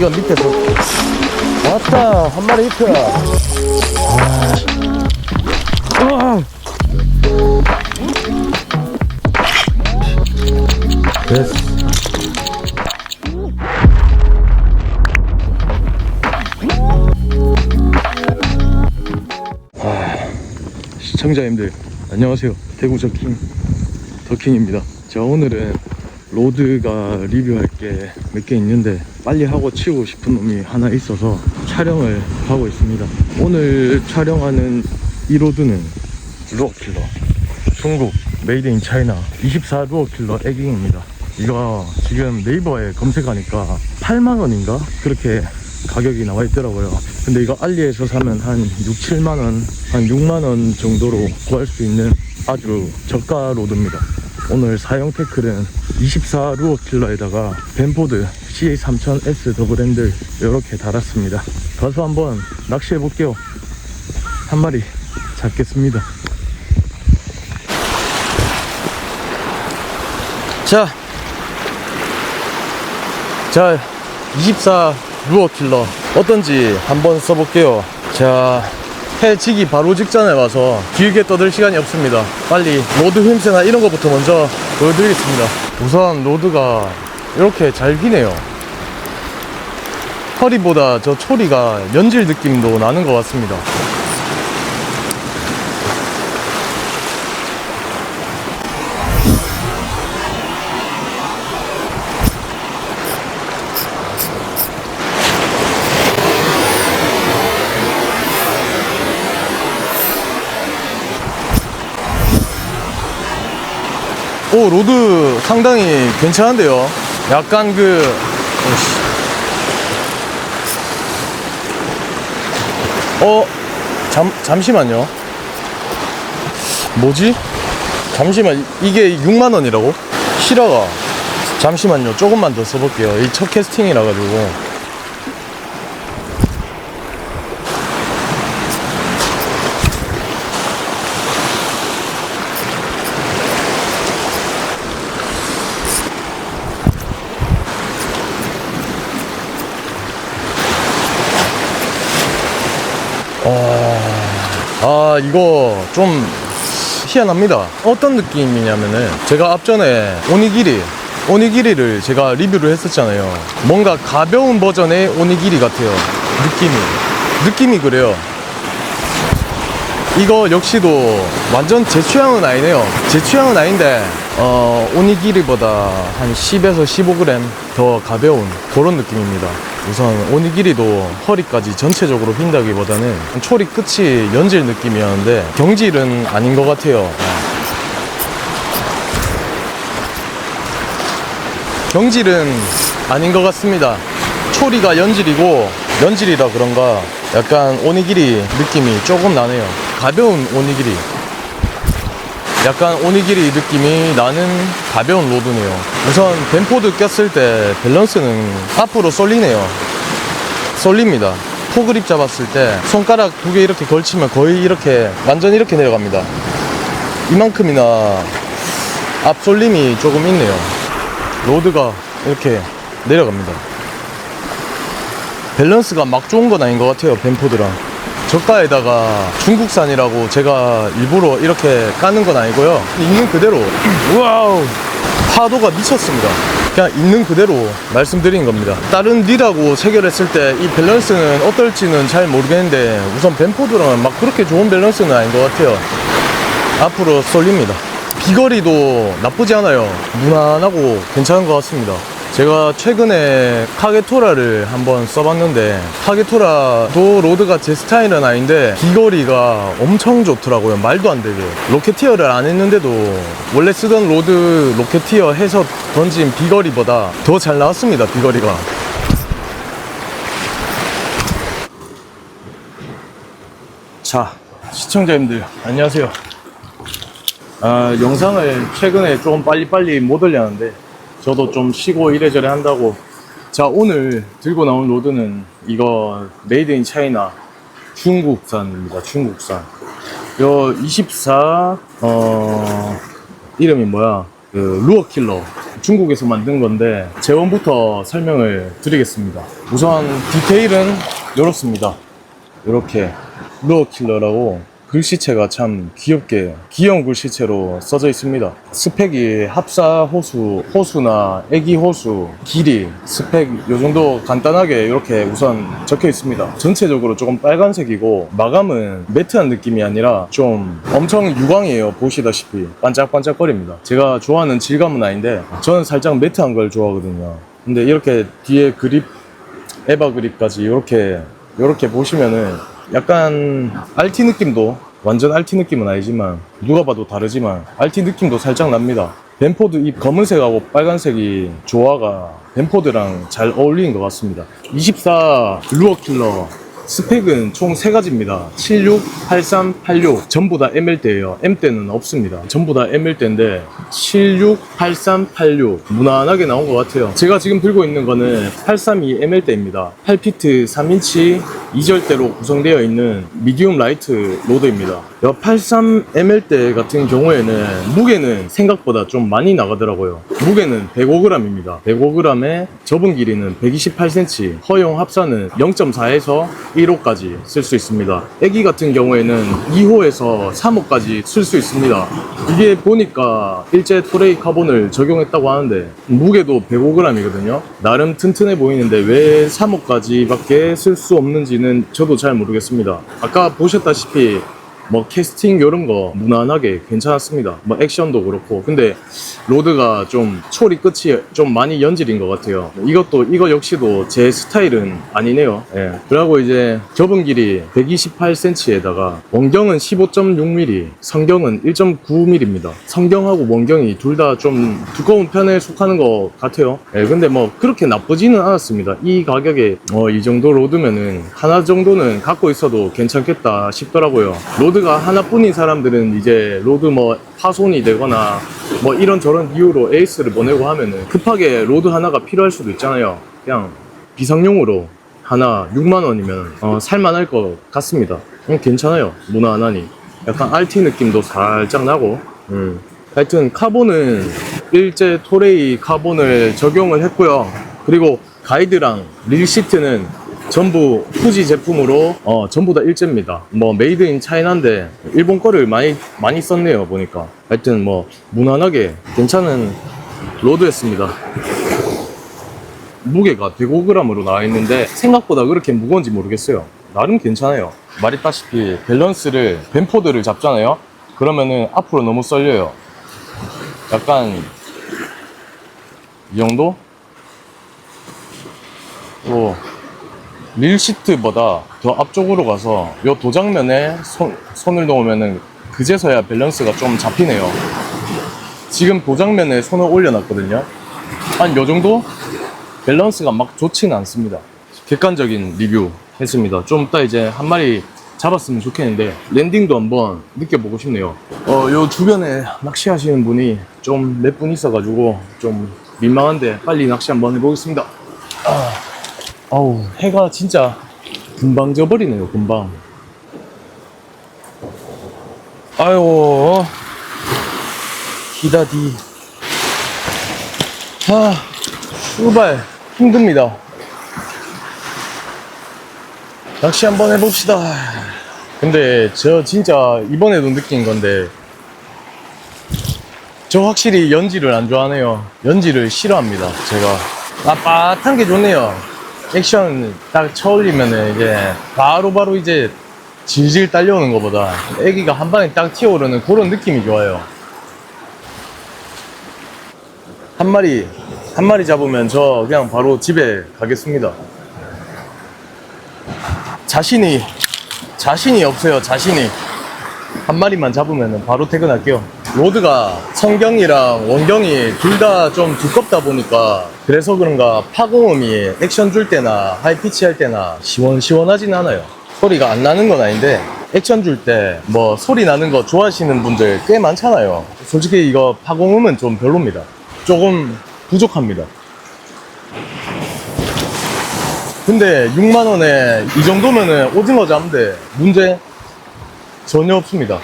애기가 밑에서 왔다 한 마리 있다. 아. 됐어. 시청자님들 안녕하세요 대구 저킹 더킹입니다 자 오늘은 로드가 리뷰할 게 몇 개 있는데 빨리 하고 치우고 싶은 놈이 하나 있어서 촬영을 하고 있습니다 오늘 촬영하는 이 로드는 루어킬러 중국 메이드 인 차이나 24 루어킬러 에깅입니다 이거 지금 네이버에 검색하니까 8만원인가 그렇게 가격이 나와 있더라고요. 근데 이거 알리에서 사면 한 6, 7만원, 한 6만원 정도로 구할 수 있는 아주 저가 로드입니다. 오늘 사용 태클은 24 루어 킬러에다가 벤포드 CA3000S 더블 핸들 이렇게 달았습니다. 가서 한번 낚시해 볼게요. 한 마리 잡겠습니다. 자, 자, 24 루어 킬러 어떤지 한번 써볼게요. 자, 해 지기 바로 직전에 와서 길게 떠들 시간이 없습니다. 빨리 로드 힘새나 이런 것부터 먼저 보여드리겠습니다. 우선 로드가 이렇게 잘 기네요. 허리보다 저 초리가 연질 느낌도 나는 것 같습니다. 오 로드 상당히 괜찮은데요. 약간 그 오씨. 어 잠, 잠시만요. 뭐지? 잠시만 이게 6만원이라고? 실화가. 잠시만요. 조금만 더 써볼게요. 이 첫 캐스팅이라 가지고 아 이거 좀 희한합니다. 어떤 느낌이냐면은 제가 앞전에 오니기리 오니기리를 제가 리뷰를 했었잖아요. 뭔가 가벼운 버전의 오니기리 같아요. 느낌이. 느낌이 그래요. 이거 역시도 완전 제 취향은 아니네요. 제 취향은 아닌데 어, 오니기리보다 한 10에서 15g 더 가벼운 그런 느낌입니다 우선 오니기리도 허리까지 전체적으로 휜다기보다는 초리 끝이 연질 느낌이었는데 경질은 아닌 것 같아요. 경질은 아닌 것 같습니다. 초리가 연질이고 연질이라 그런가 약간 오니기리 느낌이 조금 나네요. 가벼운 오니기리 약간 오니기리 느낌이 나는 가벼운 로드네요. 우선 벤포드 꼈을 때 밸런스는 앞으로 쏠리네요. 쏠립니다. 포그립 잡았을 때 손가락 두 개 이렇게 걸치면 거의 이렇게 완전 이렇게 내려갑니다. 이만큼이나 앞 쏠림이 조금 있네요. 로드가 이렇게 내려갑니다. 밸런스가 막 좋은 건 아닌 것 같아요 벤포드랑 저가에다가 중국산이라고 제가 일부러 이렇게 까는 건 아니고요. 있는 그대로. 와우. 파도가 미쳤습니다. 그냥 있는 그대로 말씀드린 겁니다. 다른 릴하고 체결했을 때 이 밸런스는 어떨지는 잘 모르겠는데 우선 벤포드랑은 막 그렇게 좋은 밸런스는 아닌 것 같아요. 앞으로 쏠립니다. 비거리도 나쁘지 않아요. 무난하고 괜찮은 것 같습니다 제가 최근에 카게토라를 한번 써봤는데 카게토라도 로드가 제 스타일은 아닌데 비거리가 엄청 좋더라고요. 말도 안 되게. 로켓티어를 안 했는데도 원래 쓰던 로드 로켓티어 해서 던진 비거리보다 더 잘 나왔습니다 비거리가. 자 시청자님들 안녕하세요. 아, 영상을 최근에 좀 빨리빨리 못 올렸는데 저도 좀 쉬고 이래저래 한다고 자 오늘 들고 나온 로드는 이거 메이드 인 차이나 중국산입니다. 중국산. 요 24, 어, 이름이 뭐야? 그, 루어킬러. 중국에서 만든 건데, 재원부터 설명을 드리겠습니다. 우선 디테일은 이렇습니다. 이렇게. 루어킬러라고 글씨체가 참 귀엽게, 귀여운 글씨체로 써져 있습니다. 스펙이 합사 호수, 호수나 애기 호수, 길이, 스펙 요 정도 간단하게 이렇게 우선 적혀 있습니다. 전체적으로 조금 빨간색이고 마감은 매트한 느낌이 아니라 좀 엄청 유광이에요. 보시다시피 반짝반짝거립니다. 제가 좋아하는 질감은 아닌데 저는 살짝 매트한 걸 좋아하거든요. 근데 이렇게 뒤에 그립, 에바 그립까지 이렇게 이렇게 보시면은 약간 RT 느낌도 완전 RT 느낌은 아니지만 누가 봐도 다르지만 RT 느낌도 살짝 납니다. 벤포드 이 검은색하고 빨간색이 조화가 벤포드랑 잘 어울리는 것 같습니다. 24 루어 킬러 스펙은 총 세가지입니다 76, 83, 86 전부 다 ML대예요. M대는 없습니다. 전부 다 ML대인데 76, 83, 86 무난하게 나온 것 같아요. 제가 지금 들고 있는 거는 832 ML대입니다. 8피트 3인치 2절대로 구성되어 있는 미디움 라이트 로드입니다. 83 ML대 같은 경우에는 무게는 생각보다 좀 많이 나가더라고요. 무게는 105g입니다. 105g에 접은 길이는 128cm, 허용 합사는 0.4에서 1호까지 쓸 수 있습니다. 애기 같은 경우에는 2호에서 3호까지 쓸 수 있습니다. 이게 보니까 일제 토레이 카본을 적용했다고 하는데 무게도 105g이거든요. 나름 튼튼해 보이는데 왜 3호까지 밖에 쓸 수 없는지는 저도 잘 모르겠습니다. 아까 보셨다시피 뭐 캐스팅 이런 거 무난하게 괜찮았습니다. 뭐 액션도 그렇고 근데 로드가 좀 초리 끝이 좀 많이 연질인 것 같아요. 이것도 이거 역시도 제 스타일은 아니네요. 예. 그리고 이제 접은 길이 128cm에다가 원경은 15.6mm, 성경은 1.9mm입니다. 성경하고 원경이 둘 다 좀 두꺼운 편에 속하는 것 같아요. 예. 근데 뭐 그렇게 나쁘지는 않았습니다. 이 가격에 어, 이 정도 로드면은 하나 정도는 갖고 있어도 괜찮겠다 싶더라고요. 로드 가 하나뿐인 사람들은 이제 로드 뭐 파손이 되거나 뭐 이런 저런 이유로 에이스를 보내고 하면은 급하게 로드 하나가 필요할 수도 있잖아요. 그냥 비상용으로 하나 6만 원이면 어, 살만할 것 같습니다. 음, 괜찮아요. 무난하니. 약간 RT 느낌도 살짝 나고. 음. 하여튼 카본은 일제 토레이 카본을 적용을 했고요. 그리고 가이드랑 릴 시트는 전부 후지 제품으로 어, 전부 다 일제입니다. 뭐 메이드 인 차이나인데 일본 거를 많이 많이 썼네요 보니까. 하여튼 뭐 무난하게 괜찮은 로드였습니다. 무게가 105g으로 나와 있는데 생각보다 그렇게 무거운지 모르겠어요. 나름 괜찮아요. 말했다시피 밸런스를 벤포드를 잡잖아요. 그러면은 앞으로 너무 썰려요. 약간 이 정도? 또 릴 시트보다 더 앞쪽으로 가서 이 도장면에 손, 손을 놓으면은 그제서야 밸런스가 좀 잡히네요. 지금 도장면에 손을 올려놨거든요. 한 요 정도? 밸런스가 막 좋지는 않습니다. 객관적인 리뷰 했습니다. 좀 이따 이제 한 마리 잡았으면 좋겠는데 랜딩도 한번 느껴보고 싶네요. 어, 요 주변에 낚시하시는 분이 좀 몇 분 있어가지고 좀 민망한데 빨리 낚시 한번 해보겠습니다. 아, 아우 해가 진짜 금방 져버리네요. 금방. 아유 기다디. 아, 출발 힘듭니다. 낚시 한번 해봅시다. 근데 저 진짜 이번에도 느낀 건데 저 확실히 연지를 안 좋아하네요. 연지를 싫어합니다. 제가 빳빳한 게 좋네요. 액션 딱 쳐올리면은 이제 바로 바로 이제 질질 딸려오는 것보다 애기가 한 방에 딱 튀어오르는 그런 느낌이 좋아요. 한 마리 한 마리 잡으면 저 그냥 바로 집에 가겠습니다. 자신이 자신이 없어요. 자신이 한 마리만 잡으면 바로 퇴근할게요. 로드가 성경이랑 원경이 둘 다 좀 두껍다 보니까 그래서 그런가 파공음이 액션 줄 때나 하이피치 할 때나 시원시원하진 않아요. 소리가 안 나는 건 아닌데 액션 줄 때 뭐 소리 나는 거 좋아하시는 분들 꽤 많잖아요. 솔직히 이거 파공음은 좀 별로입니다. 조금 부족합니다. 근데 6만원에 이 정도면은 오징어 잡는데 문제 전혀 없습니다.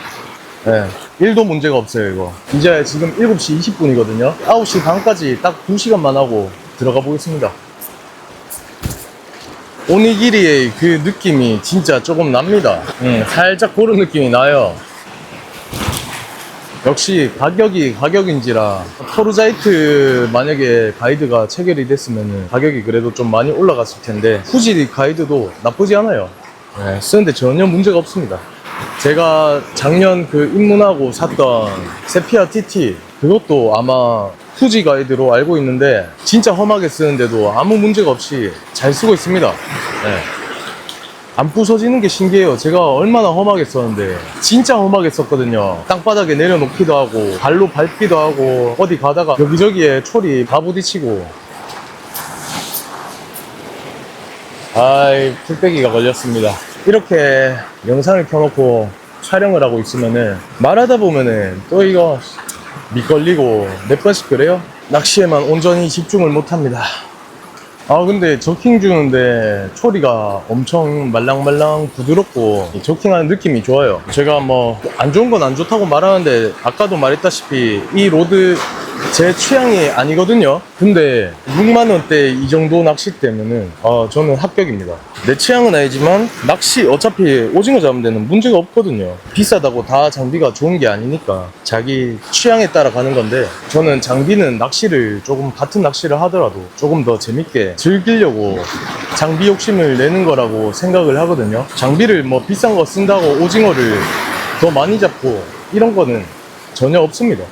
예. 1도 문제가 없어요, 이거. 이제 지금 7시 20분이거든요. 9시 반까지 딱 2시간만 하고 들어가 보겠습니다. 오니기리의 그 느낌이 진짜 조금 납니다. 음, 살짝 그런 느낌이 나요. 역시 가격이 가격인지라 토르자이트 만약에 가이드가 체결이 됐으면 가격이 그래도 좀 많이 올라갔을 텐데 후지 가이드도 나쁘지 않아요. 네, 쓰는데 전혀 문제가 없습니다. 제가 작년 그 입문하고 샀던 세피아 TT 그것도 아마 후지 가이드로 알고 있는데 진짜 험하게 쓰는데도 아무 문제가 없이 잘 쓰고 있습니다. 네. 안 부서지는 게 신기해요. 제가 얼마나 험하게 썼는데 진짜 험하게 썼거든요. 땅바닥에 내려놓기도 하고 발로 밟기도 하고 어디 가다가 여기저기에 초리 다 부딪히고 아이 풀빼기가 걸렸습니다. 이렇게 영상을 켜놓고 촬영을 하고 있으면은 말하다 보면은 또 이거 밑걸리고 몇 번씩 그래요? 낚시에만 온전히 집중을 못합니다. 아 근데 저킹 주는데 초리가 엄청 말랑말랑 부드럽고 이 저킹하는 느낌이 좋아요 제가 뭐 안 좋은 건 안 좋다고 말하는데 아까도 말했다시피 이 로드 제 취향이 아니거든요. 근데 6만원대 이 정도 낚싯대면은 아 저는 합격입니다. 내 취향은 아니지만 낚시 어차피 오징어 잡는 데는 문제가 없거든요. 비싸다고 다 장비가 좋은 게 아니니까 자기 취향에 따라 가는 건데 저는 장비는 낚시를 조금 같은 낚시를 하더라도 조금 더 재밌게 즐기려고 장비 욕심을 내는 거라고 생각을 하거든요. 장비를 뭐 비싼 거 쓴다고 오징어를 더 많이 잡고 이런 거는 전혀 없습니다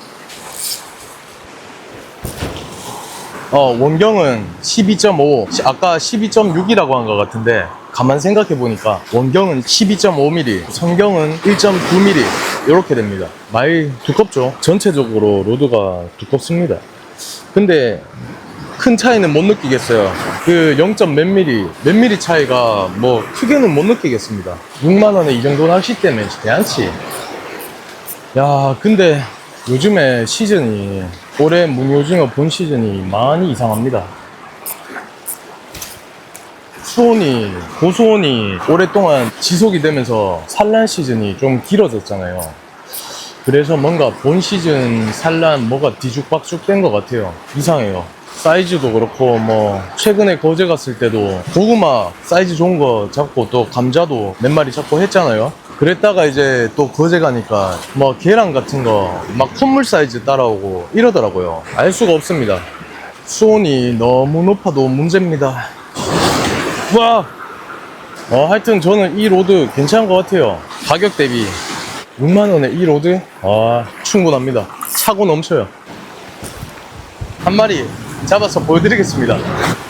어, 원경은 12.5, 아까 12.6이라고 한 것 같은데, 가만 생각해 보니까, 원경은 12.5mm, 성경은 1.9mm, 이렇게 됩니다. 많이 두껍죠? 전체적으로 로드가 두껍습니다. 근데, 큰 차이는 못 느끼겠어요. 그 0. 몇 미리, 몇 미리 차이가 뭐 크게는 못 느끼겠습니다. 6만 원에 이 정도 낚시 때문에 대한치. 야, 근데 요즘에 시즌이 올해 문효징어 본 시즌이 많이 이상합니다. 수온이 고수온이 오랫동안 지속이 되면서 산란 시즌이 좀 길어졌잖아요. 그래서 뭔가 본 시즌 산란 뭐가 뒤죽박죽 된 것 같아요. 이상해요. 사이즈도 그렇고 뭐 최근에 거제 갔을 때도 고구마 사이즈 좋은 거 잡고 또 감자도 몇 마리 잡고 했잖아요. 그랬다가 이제 또 거제 가니까 뭐 계란 같은 거 막 콧물 사이즈 따라오고 이러더라고요. 알 수가 없습니다. 수온이 너무 높아도 문제입니다. 와! 어, 하여튼 저는 이 로드 괜찮은 것 같아요. 가격 대비 6만원에 이 로드? 아, 충분합니다. 차고 넘쳐요. 한 마리 잡아서 보여드리겠습니다.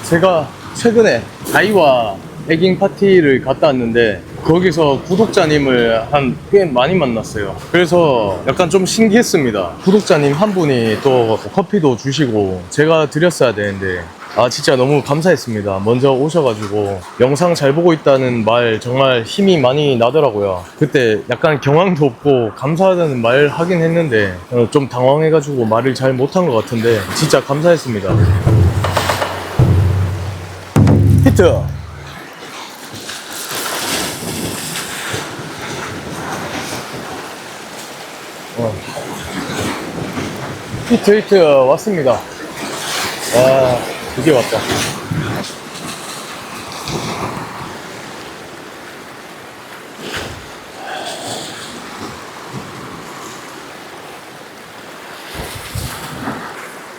제가 최근에 아이와 에깅 파티를 갔다 왔는데 거기서 구독자님을 한 꽤 많이 만났어요. 그래서 약간 좀 신기했습니다. 구독자님 한 분이 또 커피도 주시고 제가 드렸어야 되는데 아 진짜 너무 감사했습니다. 먼저 오셔가지고 영상 잘 보고 있다는 말 정말 힘이 많이 나더라고요. 그때 약간 경황도 없고 감사하다는 말 하긴 했는데 어, 좀 당황해가지고 말을 잘 못한 것 같은데 진짜 감사했습니다. 히트! 히트 히트 왔습니다. 와 드디어 왔다.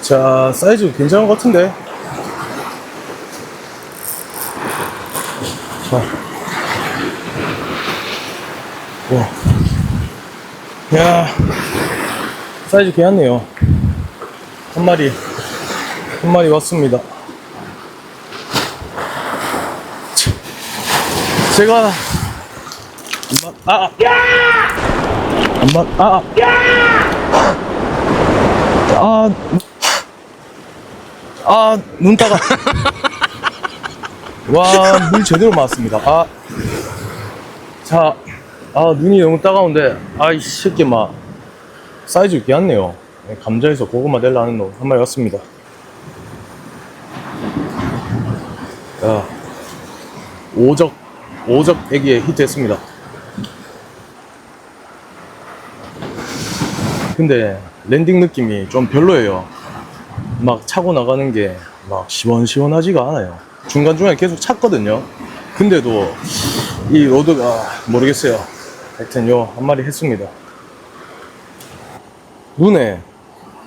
자 사이즈 괜찮은 것 같은데. 자. 와. 야 사이즈 괜찮네요. 한 마리 한 마리 왔습니다. 제가 한번 아 한번 아 아, 아, 눈 따가. 와, 물 제대로 맞았습니다. 아, 자, 아, 눈이 너무 따가운데, 아, 이 새끼, 막, 사이즈 괜찮네요. 네, 감자에서 고구마 낼라 하는 놈 한 마리 왔습니다. 야, 오적 오적 애기에 히트했습니다. 근데 랜딩 느낌이 좀 별로예요. 막 차고 나가는 게 막 시원시원하지가 않아요. 중간중간에 계속 찼거든요. 근데도 이 로드가 모르겠어요. 하여튼 요 한 마리 했습니다. 눈에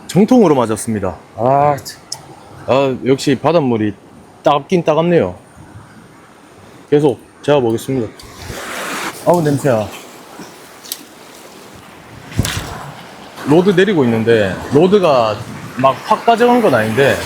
정통으로 맞았습니다. 아, 참. 아 역시 바닷물이 따갑긴 따갑네요. 계속 잡아보겠습니다. 아우 냄새야. 로드 내리고 있는데 로드가 막 확 가져간 건 아닌데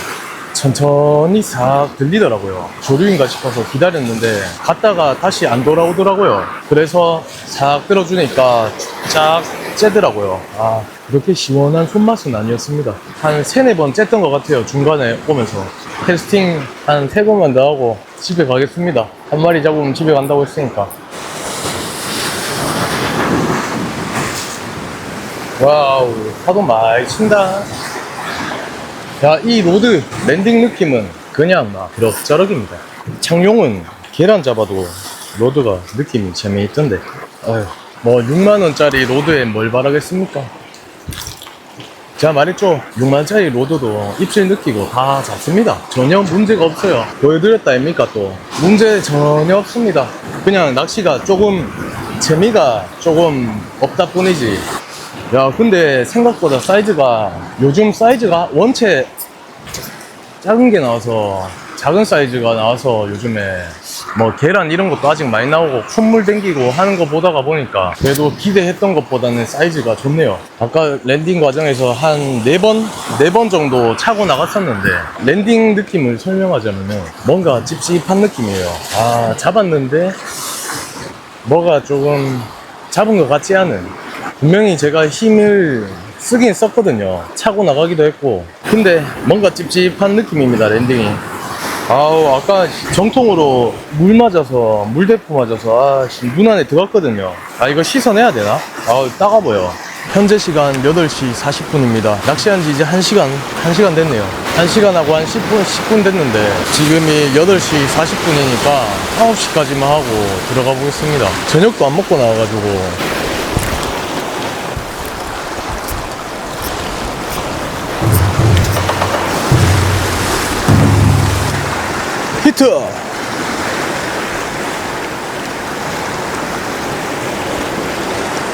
천천히 싹 들리더라고요. 조류인가 싶어서 기다렸는데 갔다가 다시 안 돌아오더라고요. 그래서 싹 들어주니까 쫙 째더라고요. 아 그렇게 시원한 손맛은 아니었습니다. 한 세네 번 쨌던 것 같아요. 중간에 오면서 테스팅 한 세 번만 더 하고 집에 가겠습니다. 한 마리 잡으면 집에 간다고 했으니까. 와우, 파도 많이 친다. 야, 이 로드 랜딩 느낌은 그냥 막 그럭저럭입니다. 창용은 계란 잡아도 로드가 느낌이 재미있던데. 아휴, 뭐 6만원짜리 로드에 뭘 바라겠습니까? 제가 말했죠. 6만원짜리 로드도 입질 느끼고 다 잡습니다. 전혀 문제가 없어요. 보여드렸다 아닙니까 또. 문제 전혀 없습니다. 그냥 낚시가 조금 재미가 조금 없다 뿐이지. 야, 근데 생각보다 사이즈가 요즘 사이즈가 원체 작은 게 나와서 작은 사이즈가 나와서 요즘에 뭐 계란 이런 것도 아직 많이 나오고 콧물 댕기고 하는 거 보다가 보니까 그래도 기대했던 것보다는 사이즈가 좋네요. 아까 랜딩 과정에서 한 네 번, 네 번 정도 차고 나갔었는데 랜딩 느낌을 설명하자면은 뭔가 찝찝한 느낌이에요. 아, 잡았는데 뭐가 조금 잡은 것 같지 않은 분명히 제가 힘을 쓰긴 썼거든요 차고 나가기도 했고 근데 뭔가 찝찝한 느낌입니다 랜딩이 아우 아까 정통으로 물 맞아서 물대포 맞아서 아씨 눈 안에 들어갔거든요. 아 이거 씻어내야 되나? 아우 따가 보여 현재 시간 8시 40분입니다. 낚시한 지 이제 1시간 1시간 됐네요. 1시간하고 한 10분 10분 됐는데 지금이 8시 40분이니까 9시까지만 하고 들어가 보겠습니다. 저녁도 안 먹고 나와가지고 히트!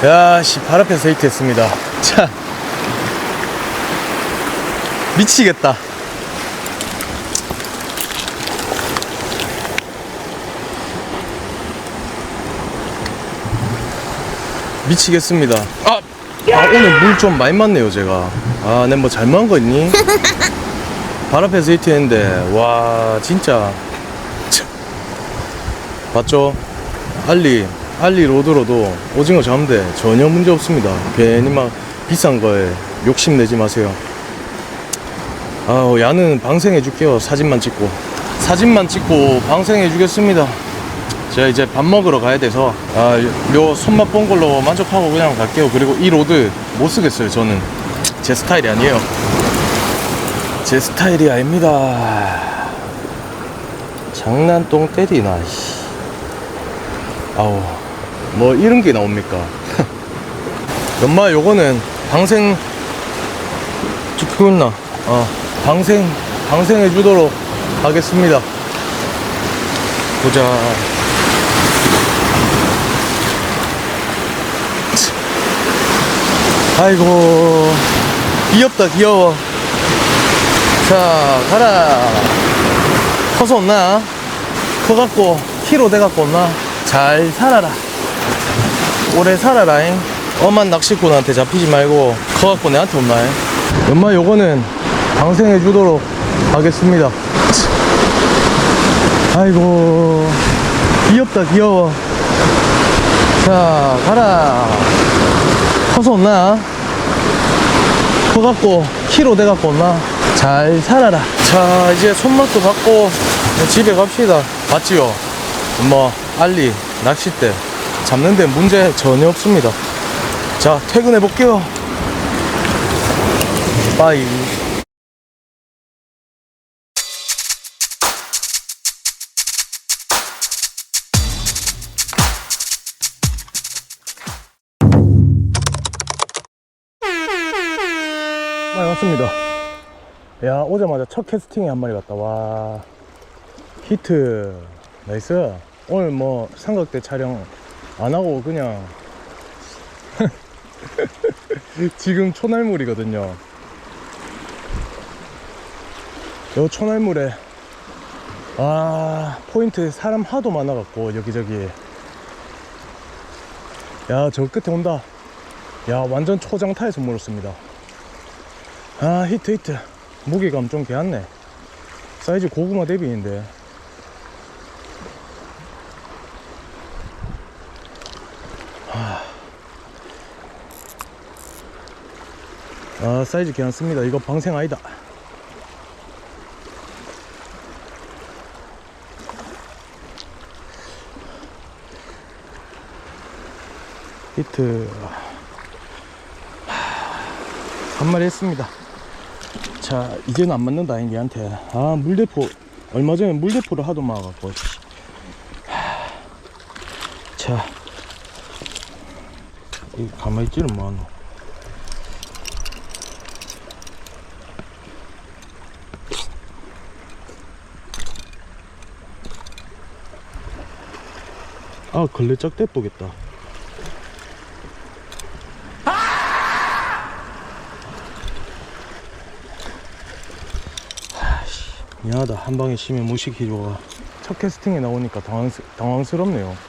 야, 씨, 발 앞에서 히트 했습니다. 자. 미치겠다. 미치겠습니다. 아! 아, 오늘 물 좀 많이 맞네요, 제가. 아, 내 뭐 잘못한 거 있니? 발 앞에서 히트 했는데, 와, 진짜. 참. 봤죠? 알리, 알리 로드로도 오징어 잡는데 전혀 문제 없습니다. 괜히 막 비싼 거에 욕심내지 마세요. 아우, 야는 방생해 줄게요. 사진만 찍고. 사진만 찍고 방생해 주겠습니다. 제가 이제 밥 먹으러 가야 돼서, 아, 요- 요 손맛 본 걸로 만족하고 그냥 갈게요. 그리고 이 로드 못 쓰겠어요, 저는. 제 스타일이 아니에요. 제 스타일이 아닙니다. 장난똥 때리나, 씨. 아우, 뭐 이런 게 나옵니까? 엄마, 요거는 방생, 죽겠나? 어, 방생, 방생해 주도록 하겠습니다. 보자. 아이고, 귀엽다, 귀여워. 자, 가라. 커서 온나? 커갖고, 키로 돼갖고 온나? 잘 살아라. 오래 살아라잉. 엄한 낚시꾼한테 잡히지 말고, 커갖고 내한테 온나잉. 엄마, 요거는 방생해 주도록 하겠습니다. 아이고, 귀엽다, 귀여워. 자, 가라. 커서 온나? 커갖고 키로 돼갖고 온나? 잘 살아라. 자 이제 손맛도 받고 집에 갑시다. 맞지요? 뭐 알리 낚싯대. 잡는데 문제 전혀 없습니다. 자 퇴근해 볼게요. 빠이. 아, 왔습니다. 야, 오자마자 첫 캐스팅에 한 마리 갔다. 와. 히트. 나이스. 오늘 뭐 삼각대 촬영 안 하고 그냥 지금 초날물이거든요. 요 초날물에 아 포인트 사람 하도 많아갖고 여기저기 야 저 끝에 온다 야 완전 초장타에서 물었습니다 아 히트 히트 무게감 좀 개았네. 사이즈 고구마 대비인데. 아 사이즈 괜찮습니다. 이거 방생 아니다. 히트. 하, 한 마리 했습니다 자 이제는 안 맞는다 얘한테. 아 물대포. 얼마 전에 물대포를 하도 막아갖고 자. 이 가만히 있지는 뭐하노 아 걸레짝 대보겠다 미안하다. 한 방에 심해 못 시키줘가 첫 캐스팅에 나오니까 당황스, 당황스럽네요